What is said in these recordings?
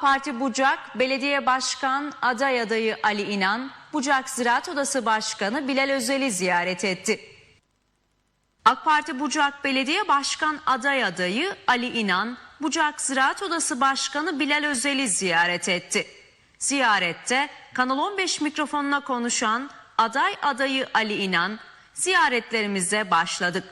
AK Parti Bucak Belediye Başkan aday adayı Ali İnan, Bucak Ziraat Odası Başkanı Bilal Özel'i ziyaret etti. AK Parti Bucak Belediye Başkan aday adayı Ali İnan, Bucak Ziraat Odası Başkanı Bilal Özel'i ziyaret etti. Ziyarette Kanal 15 mikrofonuna konuşan aday adayı Ali İnan, ziyaretlerimize başladık.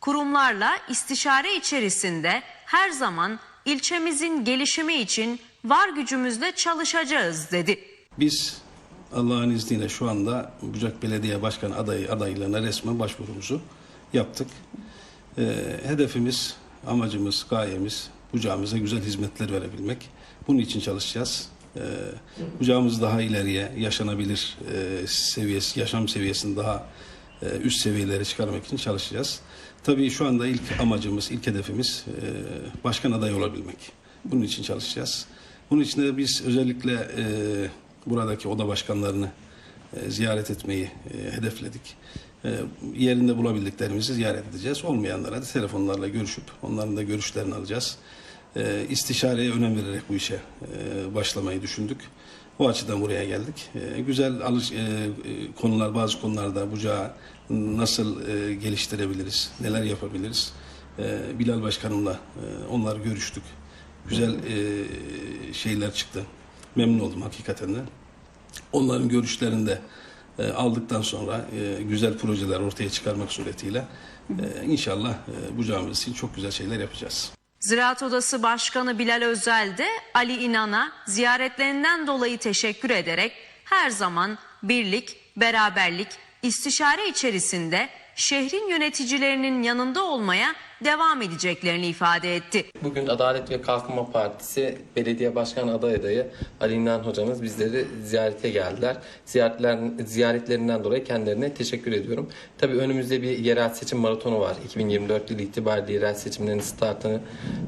Kurumlarla istişare içerisinde her zaman ilçemizin gelişimi için var gücümüzle çalışacağız dedi. Biz Allah'ın izniyle şu anda Bucak Belediye Başkanı adayı adaylarına resmen başvurumuzu yaptık. Ee, hedefimiz, amacımız, gayemiz Bucağımıza güzel hizmetler verebilmek. Bunun için çalışacağız. Ee, Bucağımız daha ileriye yaşanabilir e, seviyesi, yaşam seviyesini daha e, üst seviyelere çıkarmak için çalışacağız. Tabii şu anda ilk amacımız, ilk hedefimiz e, başkan adayı olabilmek. Bunun için çalışacağız. Bunun için de biz özellikle e, buradaki oda başkanlarını e, ziyaret etmeyi e, hedefledik. E, yerinde bulabildiklerimizi ziyaret edeceğiz. Olmayanlara da telefonlarla görüşüp onların da görüşlerini alacağız. E, istişareye önem vererek bu işe e, başlamayı düşündük. O açıdan buraya geldik. E, güzel alış, e, e, konular, bazı konularda bucağı nasıl e, geliştirebiliriz, neler yapabiliriz. E, Bilal Başkanımla e, onlar görüştük. Güzel e, şeyler çıktı. Memnun oldum hakikaten de. Onların görüşlerini de e, aldıktan sonra e, güzel projeler ortaya çıkarmak suretiyle e, inşallah e, bu camimiz için çok güzel şeyler yapacağız. Ziraat Odası Başkanı Bilal Özel de Ali İnan'a ziyaretlerinden dolayı teşekkür ederek her zaman birlik, beraberlik, istişare içerisinde şehrin yöneticilerinin yanında olmaya devam edeceklerini ifade etti. Bugün Adalet ve Kalkınma Partisi Belediye Başkan aday adayı Ali İnan hocamız bizleri ziyarete geldiler. Ziyaretler, ziyaretlerinden dolayı kendilerine teşekkür ediyorum. Tabii önümüzde bir yerel seçim maratonu var. 2024 yıl itibariyle yerel seçimlerin startını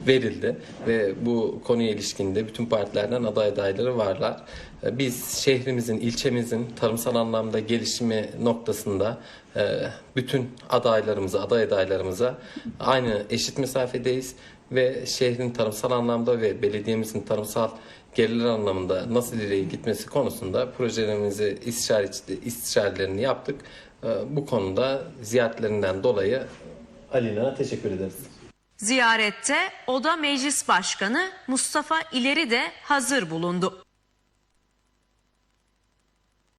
verildi ve bu konuya ilişkin de bütün partilerden aday adayları varlar. Biz şehrimizin, ilçemizin tarımsal anlamda gelişimi noktasında e, bütün adaylarımıza, aday adaylarımıza aynı eşit mesafedeyiz ve şehrin tarımsal anlamda ve belediyemizin tarımsal gelirler anlamında nasıl ileriye gitmesi konusunda projelerimizi istişare, istişarelerini yaptık. E, Bu konuda ziyaretlerinden dolayı Ali'ne teşekkür ederiz. Ziyarette Oda Meclis Başkanı Mustafa İleri de hazır bulundu.